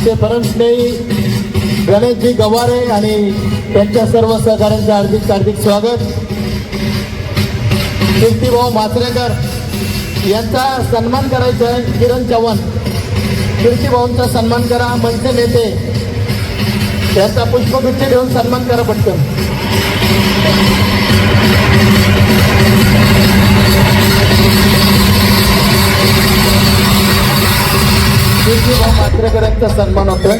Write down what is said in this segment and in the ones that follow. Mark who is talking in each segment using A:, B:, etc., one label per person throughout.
A: आमचे परमश्रेयी गणेशजी गवारे आणि त्यांच्या सर्व सहकाऱ्यांचं हार्दिक हार्दिक स्वागत. कीर्तीभाऊ मात्रेकर यांचा सन्मान करायचा आहे. किरण चव्हाण. कीर्तीभाऊंचा सन्मान करा. मनसे नेते. त्यांचा पुष्पगुच्छ देऊन सन्मान करा पटकन. Thank you. यांचा सन्मान होतोय.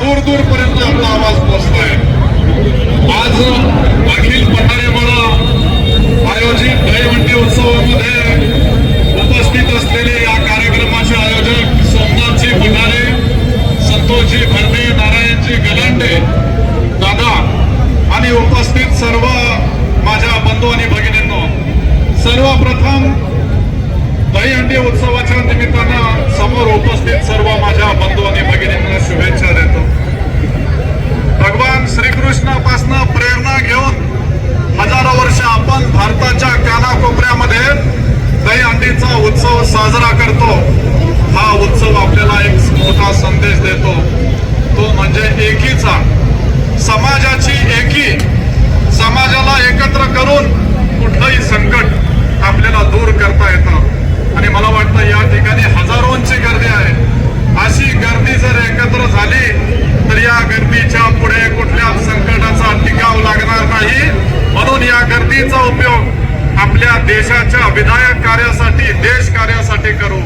B: दूर दूर पर्यंत आपला आवाज पोहोचतोय. आज अखिल पठारे मला आयोजित दहीवंडी उत्सवामध्ये उपस्थित असलेले या कार्यक्रमाचे आयोजक सोमनाथजी पठारे संतोषजी भरणे नारायणजी गलांडे दादा आणि उपस्थित सर्व माझ्या बंधू आणि भगिनींनो सर्वप्रथम दहीहंडी उत्सवाच्या निमित्तानं समोर उपस्थित सर्व माझ्या बंधू आणि भगिनींना शुभेच्छा देतो भगवान श्रीकृष्णापासनं प्रेरणा घेऊन हजारो वर्ष आपण भारताच्या कानाकोपऱ्यामध्ये दहीहंडीचा उत्सव साजरा करतो हा उत्सव आपल्याला एक मोठा संदेश देतो तो म्हणजे एकीचा समाजाची एकी समाजाला एकत्र करून कुठलंही संकट आपल्याला दूर करता येतं आणि मला वाटतं या ठिकाणी हजारोंची गर्दी आहे अशी गर्दी जर एकत्र झाली तर या गर्दीच्या पुढे कुठल्या संकटाचा टिकाव लागणार नाही म्हणून या गर्दीचा उपयोग आपल्या देशाच्या विधायक कार्यासाठी देश कार्यासाठी करू.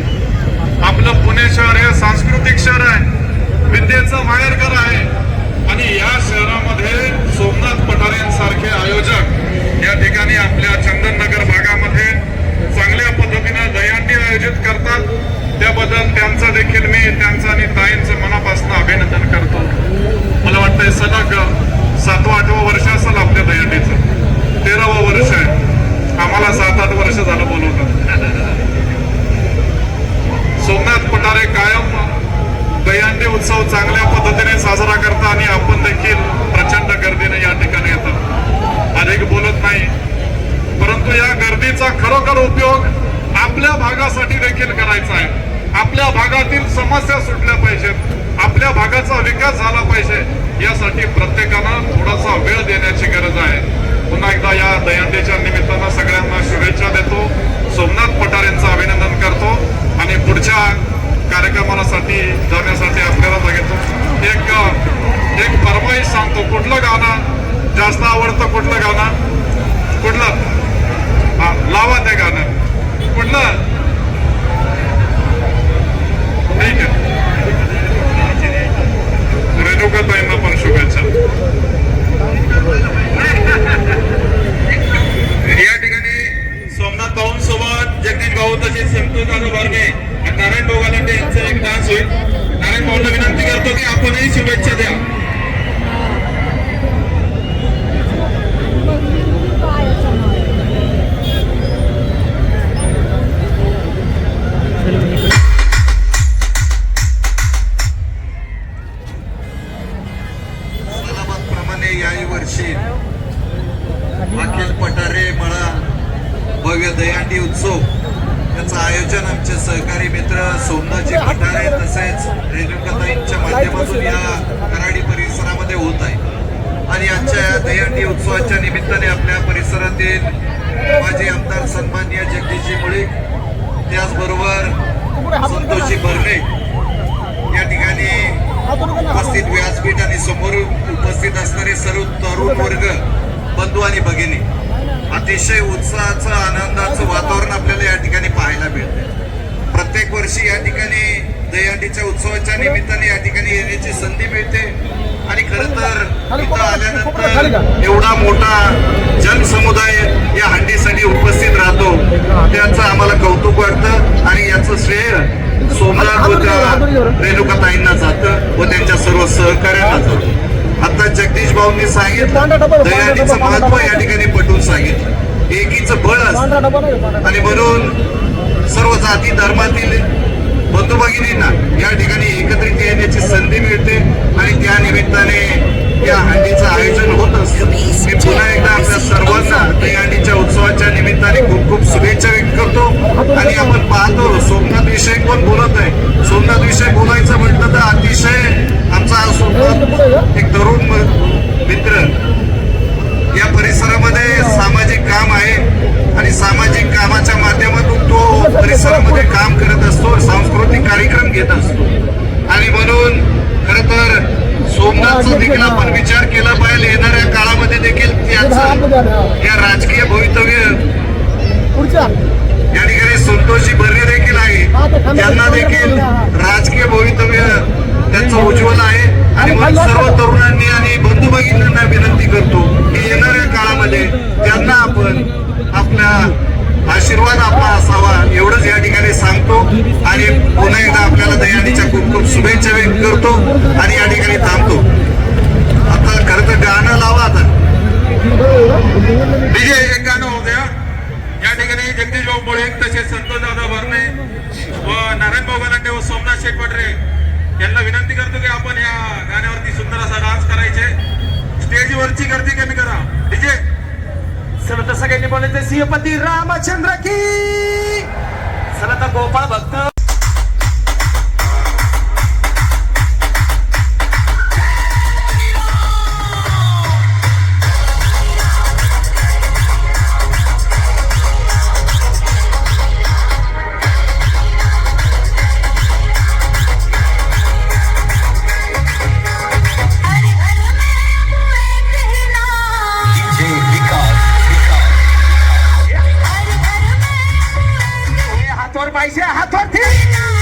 B: आपलं पुणे शहर हे सांस्कृतिक शहर आहे. विद्येचं माहेरघर आहे. आणि या शहरामध्ये सोमनाथ पठारेंसारखे आयोजक या ठिकाणी आपल्या चंदननगर भागामध्ये चांगल्या पद्धतीनं दयांडी आयोजित करतात. त्याबद्दल त्यांचं देखील मी त्यांचं आणि ताईंचं मनापासून अभिनंदन करतो. मला वाटतंय सलग सातवं आठवं वर्ष असेल आपल्या दहीहंडीचं. मला सात आठ वर्ष झालं बोलवलं. सोमनाथ पठारे कायम दहीहंडी उत्सव चांगल्या पद्धतीने साजरा करता आणि आपण देखील प्रचंड गर्दीने या ठिकाणी येतात. अधिक बोलत नाही. परंतु या गर्दीचा खरोखर उपयोग आपल्या भागासाठी देखील करायचा आहे. आपल्या भागातील समस्या सुटल्या पाहिजेत. आपल्या भागाचा विकास झाला पाहिजे. यासाठी प्रत्येकानं थोडासा वेळ देण्याची गरज आहे. पुन्हा एकदा या दहीहंडीच्या निमित्तानं सगळ्यांना शुभेच्छा देतो. सोमनाथ पठारेंचं अभिनंदन करतो. आणि पुढच्या कार्यक्रमासाठी जाण्यासाठी आपल्याला बघितो एक एक फरमाईश सांगतो. कुठलं गाणं जास्त आवडतं कुठलं गाणं? कुठलं? हा लावा ते गाणं. कुठलं? ठीक आहे.
C: दहीहंडी उत्सव. याचं आयोजन आमचे सहकारी मित्र सोमनाथजी पठारे तसेच रेणुकाताईंच्या माध्यमातून या कराडी परिसरामध्ये होत आहे. आणि आजच्या या दहीहंडी उत्सवाच्या निमित्ताने आपल्या परिसरातील माजी आमदार सन्मान्य जगदीशजी मुळे त्याचबरोबर संतोषजी भरणे या ठिकाणी उपस्थित व्यासपीठ आणि समोर उपस्थित असणारे सर्व तरुण वर्ग बंधू आणि भगिनी अतिशय उत्साहाचं आनंदाचं वातावरण आपल्याला या ठिकाणी पाहायला मिळते प्रत्येक वर्षी या ठिकाणी दहीहंडीच्या उत्सवाच्या निमित्ताने या ठिकाणी येण्याची संधी मिळते. आणि खर तर इथं आल्यानंतर एवढा मोठा जनसमुदाय या हंडीसाठी उपस्थित राहतो त्याचं आम्हाला कौतुक वाटतं आणि याचं श्रेय सोमनाथ रेणुकाताईंना जातं व त्यांच्या सर्व सहकार्यांना जातं. आता जगदीश भाऊंनी सांगितलं. दयानीचं महत्त्व या ठिकाणी पटवून सांगितलं. एकीचं बळ असतं. आणि म्हणून सर्व जाती धर्मातील बंधू भगिनींना या ठिकाणी एकत्रित येण्याची संधी मिळते आणि त्या निमित्ताने या हंडीचं आयोजन होत असतं. मी पुन्हा एकदा आपल्या सर्वांना दहीहंडीच्या उत्सवाच्या निमित्ताने खूप खूप शुभेच्छा व्यक्त करतो. आणि आपण पाहतो सोमनाथ विषय कोण बोलत आहे. सोमनाथ विषय बोलायचं म्हटलं तर अतिशय आमचा हा सोमनाथ एक तरुण म- मित्र या परिसरामध्ये सामाजिक काम आहे आणि सामाजिक कामाच्या माध्यमातून तो परिसरामध्ये काम करत असतो सांस्कृतिक कार्यक्रम घेत असतो आणि म्हणून खर तर सोमनाथचा देखील आपण विचार केला पाहिजे येणाऱ्या काळामध्ये देखील त्याचं या राजकीय भवितव्य या ठिकाणी संतोषी बर्रे देखील आहे. त्यांना देखील राजकीय भवितव्य त्यांचं उज्ज्वल आहे. आणि म्हणून सर्व तरुणांनी आणि बंधू भगिनींना विनंती करतो की येणाऱ्या काळामध्ये त्यांना आपण आपला आशीर्वाद आपला असावा एवढंच या ठिकाणी सांगतो. आणि पुन्हा एकदा आपल्याला दयानीच्या खूप खूप शुभेच्छा व्यक्त करतो आणि या ठिकाणी थांबतो. आता खरं तर गाणं लावा आता.
D: विजय एक गाणं होऊ द्या. या ठिकाणी जगदीश भाऊ तसेच संतोष दादा भरणे व नारायण भाऊ गलांडे व सोमनाथ शेटपटरे यांना विनंती करतो की आपण या गाण्यावरती सुंदर असा डान्स करायचे. स्टेजवरची गर्दी कमी करा. विजय.
E: चला तर सगळ्यांनी बोलायचं सिंहपती रामचंद्र की. चला तर गोपाळ भक्त.
F: mais
E: erra a tortinha.